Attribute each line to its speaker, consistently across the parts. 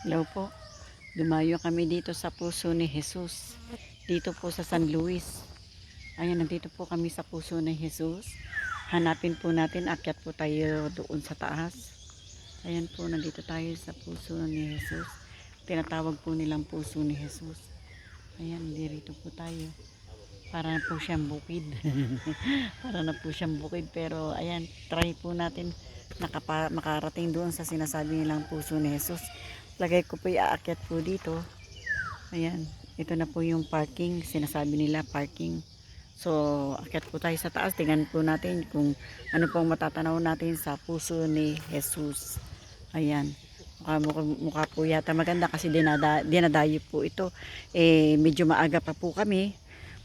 Speaker 1: Hello po. Dumayo kami dito sa puso ni Jesus. Dito po sa San Luis. Ayan, nandito po kami sa puso ni Jesus. Hanapin po natin, akyat po tayo doon sa taas. Ayan po, nandito tayo sa puso ni Jesus. Tinatawag po nilang puso ni Jesus. Ayan, dirito po tayo. Para na po siyang bukid. Para na po siyang bukid. Pero ayan, try po natin nakapa, makarating doon sa sinasabi nilang puso ni Jesus. Lagay ko po iaakyat po dito. Ayan, ito na po yung parking. Sinasabi nila parking. So, akyat po tayo sa taas. Tingnan po natin kung ano pong matatanaw natin sa puso ni Jesus. Ayan. Mukha, mukha, mukha po yata maganda kasi dinada, dinadayo po ito. Eh, medyo maaga pa po kami.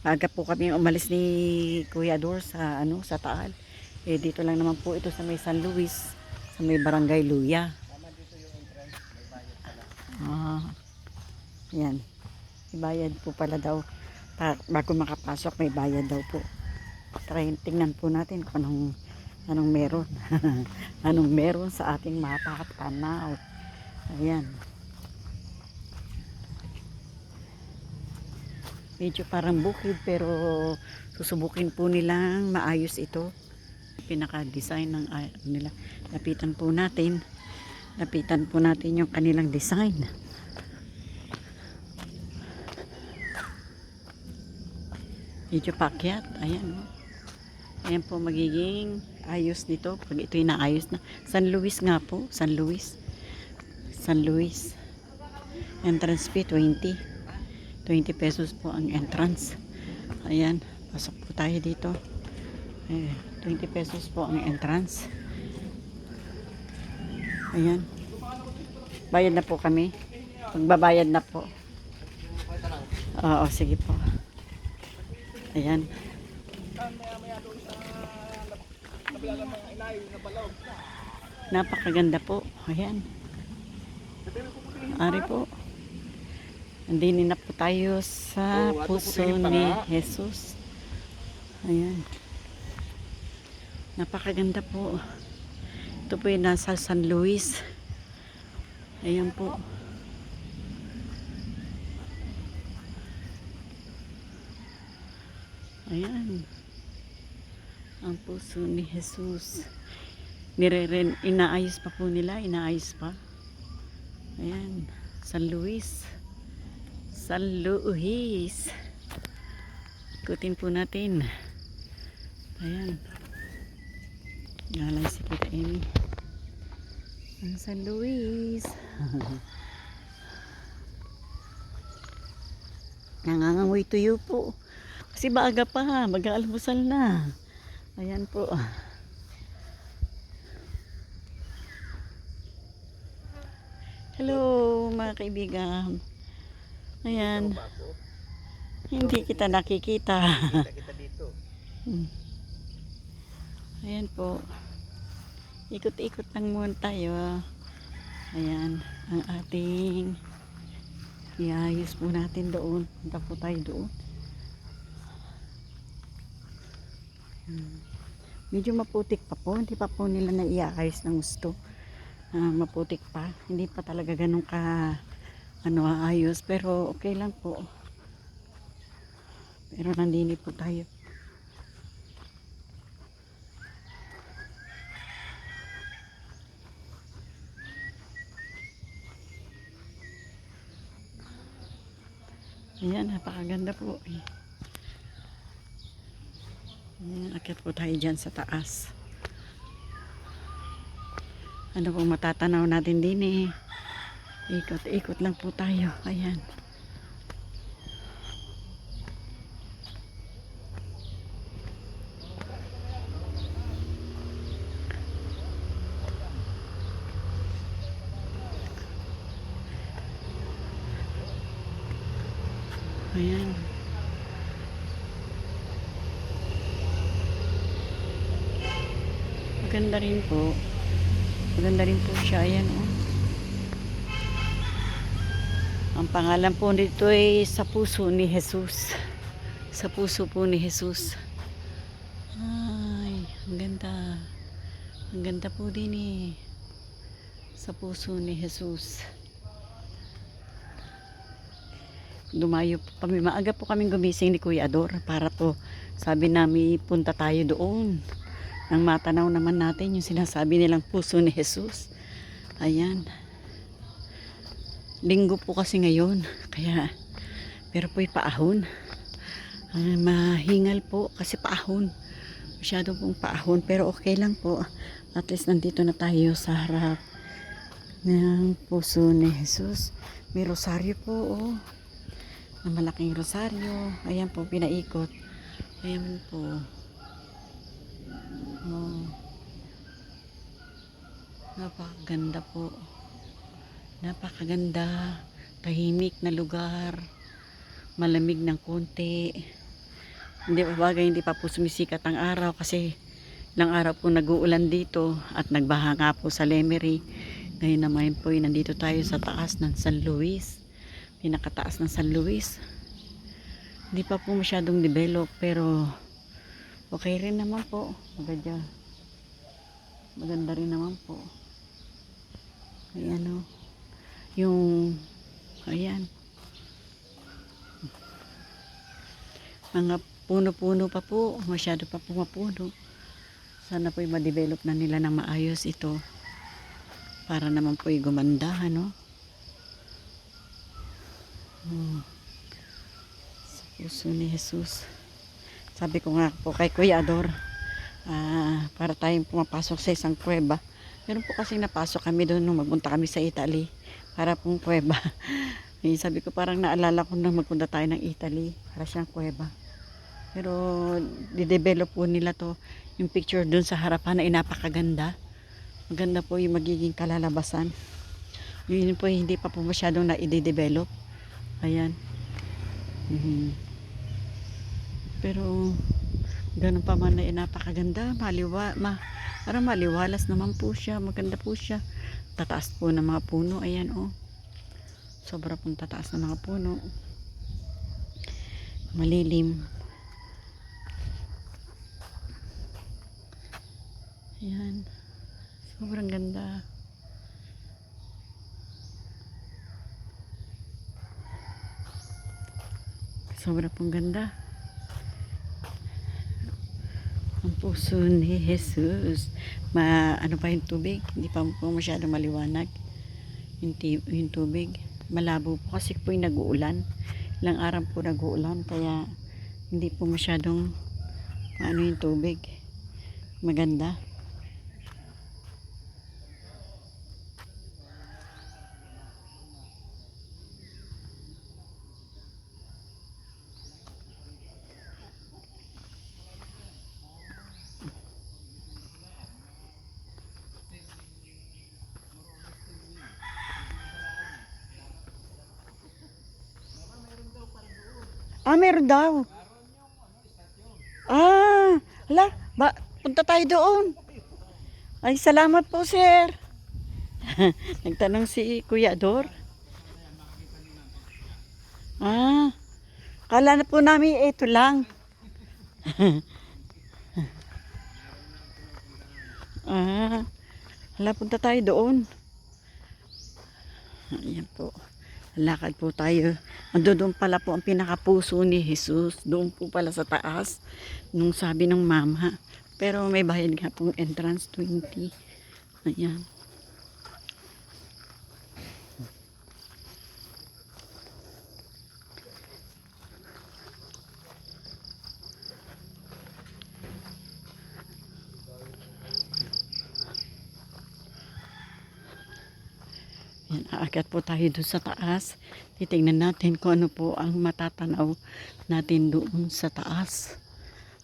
Speaker 1: Maaga po kami umalis ni Kuya Dor sa, ano, sa Taal. Eh, dito lang naman po ito sa may San Luis. Sa may Barangay Luya. Yan. May bayad po pala daw. Pa, bago makapasok, may bayad daw po. Try, tingnan po natin kung anong, anong meron. anong meron sa ating mapa. Ayan. Medyo parang bukid pero susubukin po nilang maayos ito. Pinaka-design ng ay- nila. Lapitan po natin. Lapitan po natin yung kanilang design. Medyo pakyat. Ayan. Oh. Ayan po magiging ayos nito. Pag ito inaayos na. San Luis nga po. San Luis. San Luis. Entrance fee 20. 20 pesos po ang entrance. Ayan. Pasok po tayo dito. Eh, 20 pesos po ang entrance. Ayan. Bayad na po kami. Magbabayad na po. Oo, sige po. Ayan. Napakaganda po. Ayan. Ari po. Andini na po tayo sa
Speaker 2: Oh,
Speaker 1: puso ni. Jesus. Ayan. Napakaganda po. Ito po yung nasa San Luis. Ayan po. Ayan. Ang puso ni Jesus. Nireren, inaayos pa po nila. Inaayos pa. Ayan. San Luis. San Luis. Ikutin po natin. Ayan. Ngalay si Tita Amy. Ang San Luis. Nangangamoy tuyo po. Kasi maaga pa, mag-aalmusal na. Ayan po. Hello mga kaibigan. Ayan. Hindi kita nakikita.
Speaker 2: Kita dito.
Speaker 1: Hmm. Ayan po. Ikot-ikot lang muna tayo. Ayan. Ang ating iayos po natin doon. Punta po tayo doon. Hmm. Medyo maputik pa po. Hindi pa po nila naiayos ng gusto. Ah, maputik pa. Hindi pa talaga ganun ka ano ayos. Pero okay lang po. Pero nandini po tayo. Ayan, napakaganda po. eh. Ayan, akit po tayo dyan sa taas. Ano pong matatanaw natin din eh. Ikot-ikot lang po tayo. Ayan. Ayan. Maganda rin po. Maganda rin po siya. Ayan oh. Ang pangalan po nito ay sa puso ni Jesus. Sa puso po ni Jesus. Ay, ang ganda. Ang ganda po din eh. Sa puso ni Jesus. Dumayo po kami. Maaga po kaming gumising ni Kuya Ador para po sabi namin punta tayo doon. Nang matanaw naman natin yung sinasabi nilang puso ni Jesus. Ayan. Linggo po kasi ngayon. Kaya, pero po'y paahon. Ah, mahingal po kasi paahon. Masyado pong paahon. Pero okay lang po. At least nandito na tayo sa harap ng puso ni Jesus. May rosaryo po, oh. Na malaking rosaryo. Ayan po, pinaikot. Ayan po. Oh. Napakaganda po. Napakaganda. Tahimik na lugar. Malamig ng konti. Hindi pa bagay, hindi pa po sumisikat ang araw kasi ilang araw po nag-uulan dito at nagbaha nga po sa Lemery. Ngayon naman po nandito tayo sa taas ng San Luis. Pinakataas ng San Luis. Hindi pa po masyadong develop pero okay rin naman po. Maganda. Maganda rin naman po. Ayan o. Yung ayan. Mga puno-puno pa po. Masyado pa po mapuno. Sana po ma-develop na nila ng maayos ito para naman po gumanda ano hmm. sa puso ni Jesus sabi ko nga po kay Kuya Ador ah, para tayong pumapasok sa isang kuweba. Meron po kasi napasok kami doon nung magpunta kami sa Italy para pong kuweba. Eh, sabi ko parang naalala ko nung magpunta tayo ng Italy para siyang kuweba. Pero didevelop po nila to yung picture doon sa harapan ay napakaganda maganda po yung magiging kalalabasan. Yun po hindi pa po masyadong na-develop ayan. Mhm. Pero ganun pa man ay napakaganda. Maliwa, ma, parang maliwalas naman po siya maganda po siya. Tataas po ng mga puno ayan oh. Sobra pong tataas ng mga puno. Malilim. Ayan. Sobrang ganda. Sobra pong ganda. Ang puso ni Jesus. Ma, ano pa yung tubig? Hindi pa po masyado maliwanag. Yung, yung tubig. Malabo po kasi po yung nag-uulan. Ilang araw po nag-uulan. Kaya hindi po masyadong ano yung tubig. Maganda. Ah, meron daw. Ah, hala, ba, punta tayo doon. Ay, salamat po, sir. Nagtanong si Kuya Dor. Ah, kala na po namin ito lang. ah, hala, punta tayo doon. Ayan po. Lakad po tayo. Ando doon pala po ang pinakapuso ni Jesus. Doon po pala sa taas. Nung sabi ng mama. Pero may bayad nga pong entrance 20. Ayan. Yan, aakyat po tayo doon sa taas. Titingnan natin kung ano po ang matatanaw natin doon sa taas.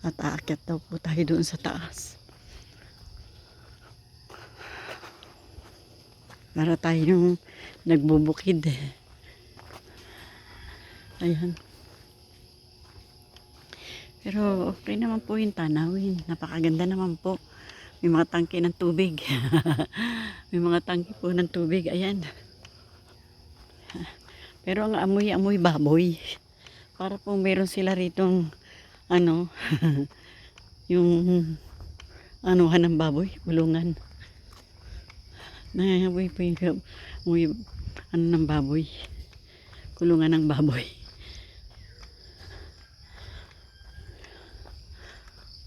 Speaker 1: At aakyat daw po tayo doon sa taas. Para tayong nagbubukid. Ayan. Pero okay naman po yung tanawin. Napakaganda naman po may mga tangke ng tubig. May mga tangke po ng tubig ayan. Pero ang amoy-amoy baboy. Para po meron sila ritong ano yung anuhan ng baboy bulungan. Nangangaboy po yung amoy ano ng baboy. Kulungan ng baboy.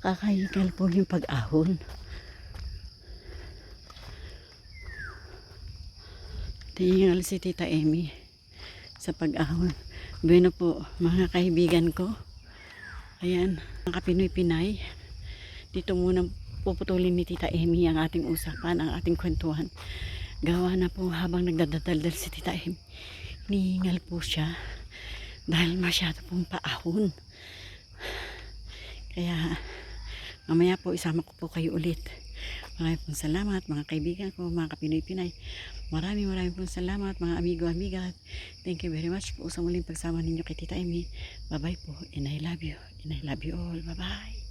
Speaker 1: Kakahigal po yung pag-ahon. Tingal si Tita Amy sa pag-ahon. Bueno po, mga kaibigan ko. Ayan, mga Pinoy-Pinay. Dito muna puputulin ni Tita Amy ang ating usapan, ang ating kwentuhan. Gawa na po habang nagdadaldal si Tita Amy. Ningal po siya dahil masyado pong paahon. Kaya mamaya po isama ko po kayo ulit. Maraming pong salamat mga kaibigan ko, mga kapinoy-pinay. Maraming maraming pong salamat mga amigo-amiga. Thank you very much po sa muling pagsama ninyo kay Tita Amy. Bye-bye po and I love you. And I love you all. Bye-bye.